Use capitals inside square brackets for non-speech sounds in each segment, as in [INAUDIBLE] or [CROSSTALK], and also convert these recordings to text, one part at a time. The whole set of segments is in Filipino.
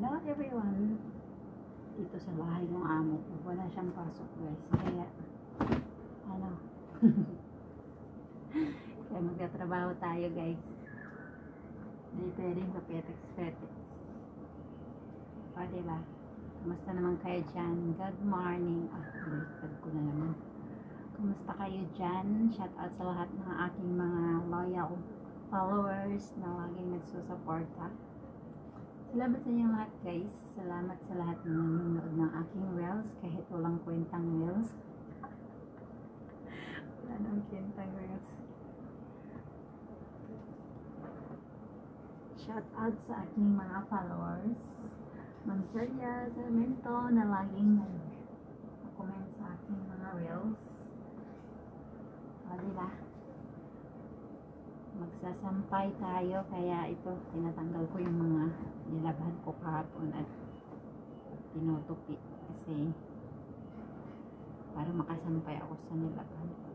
Hello everyone. Dito sa bahay ng amo ko. Wala siyang pasok guys. Kaya, ano. [LAUGHS] Kaya magtatrabaho tayo guys. Hindi pwedeng kapetex-petex. O diba? Kumusta naman kayo dyan? Good morning. Ah, baliktad ko na naman. Kumusta kayo dyan? Shout out sa lahat ng aking mga loyal followers na laging nagsusuporta. Salamat sa inyo lahat guys. Salamat sa lahat ng nanonood ng aking reels kahit walang kwentang reels. [LAUGHS] Wala nang kwentang reels. Shout out sa aking mga followers. Ma'am Celia Sarmento na laging nag-comment sa aking mga reels. O, diba? Magsasampay tayo kaya ito tinatanggal ko yung mga nilabhan ko kahapon at tinutupi kasi para makasampay ako sa nilabhan ko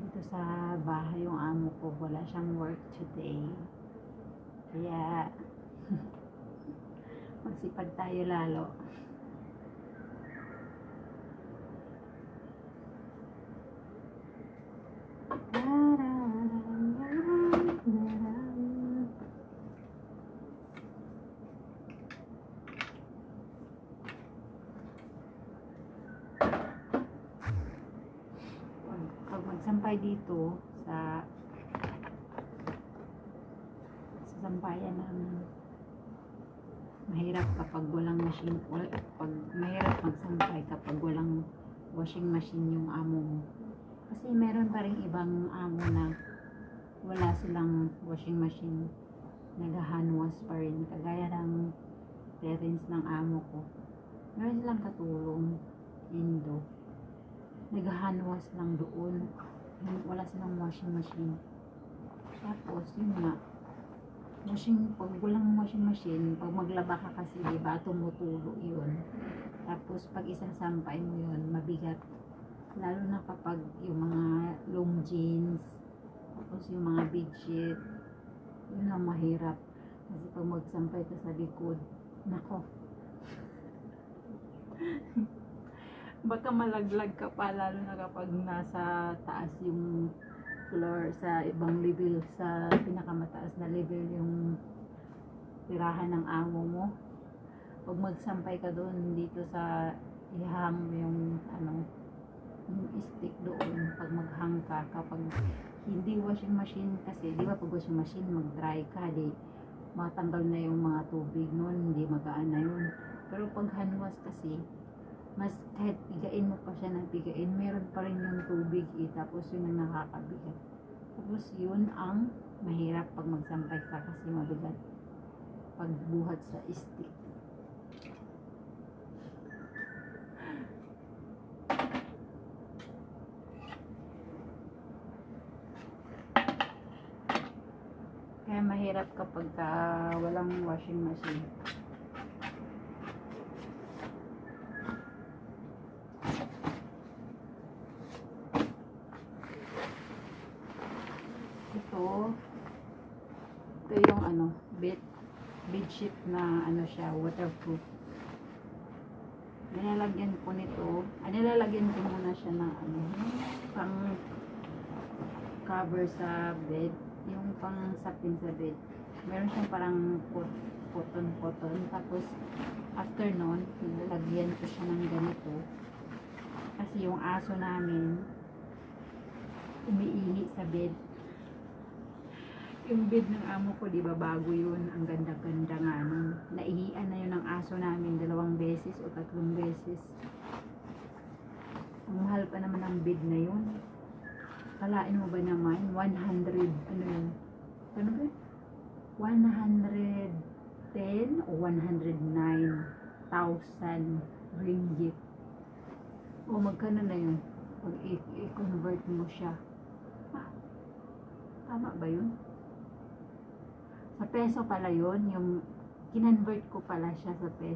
dito sa bahay yung amo ko wala siyang work today. Kaya [LAUGHS] magsipag tayo lalo pag magsampay dito sa sa sampayan namin mahirap kapag walang machine wal, pag mahirap magsampay kapag walang washing machine yung amo mo. Kasi meron pa rin ibang amo na wala silang washing machine. Nag-hand wash pa rin kagaya ng parents ng amo ko. Meron silang katulong indo nag-hand wash lang doon. Wala silang washing machine. Tapos, yun nga, washing, pag walang washing machine, pag maglaba ka kasi, di ba, tumutulo yun. Tapos, pag isang sampay mo yun, mabigat. Lalo na kapag yung mga long jeans, tapos yung mga bedsheet, yun ang mahirap. Kasi pag magsampay ka sa likod, nako, [LAUGHS] baka malaglag ka pa lalo na kapag nasa taas yung floor sa ibang level sa pinakamataas na level yung tirahan ng amo mo. Pag magsampay ka doon dito sa ihang yung ano yung stick doon pag maghang ka. Kapag hindi washing machine kasi di ba pag washing machine mag dry ka di matanggal na yung mga tubig noon hindi magaan na yun. Pero pag hand wash kasi mas kahit pigain mo pa siya ng pigain, meron pa rin yung tubig eh, tapos yun ang nakakabigat. Tapos yun ang mahirap pag magsampay ka kasi mabigat pagbuhat sa stick. Kaya mahirap kapag ka walang washing machine. Ito ito yung ano bed bed sheet na ano siya waterproof. Nilalagyan ko nito ah, nilalagyan ko muna siya ng ano pang cover sa bed yung pang sapin sa bed. Meron siyang parang cotton cotton tapos after nun nilalagyan ko siya ng ganito. Kasi yung aso namin umiihi sa bed yung bed ng amo ko, di ba, bago yun. Ang ganda-ganda nga nun. Naihian na yun ng aso namin dalawang beses o tatlong beses. Ang mahal pa naman ang bed na yun. Kalain mo ba naman? 100, ano yun? Ano ba? 110 o 109,000 ringgit. O magkano na yun? Pag i-convert mo siya. Ah, tama ba yun? Sa peso pala yun, yung kinonvert ko pala siya sa peso.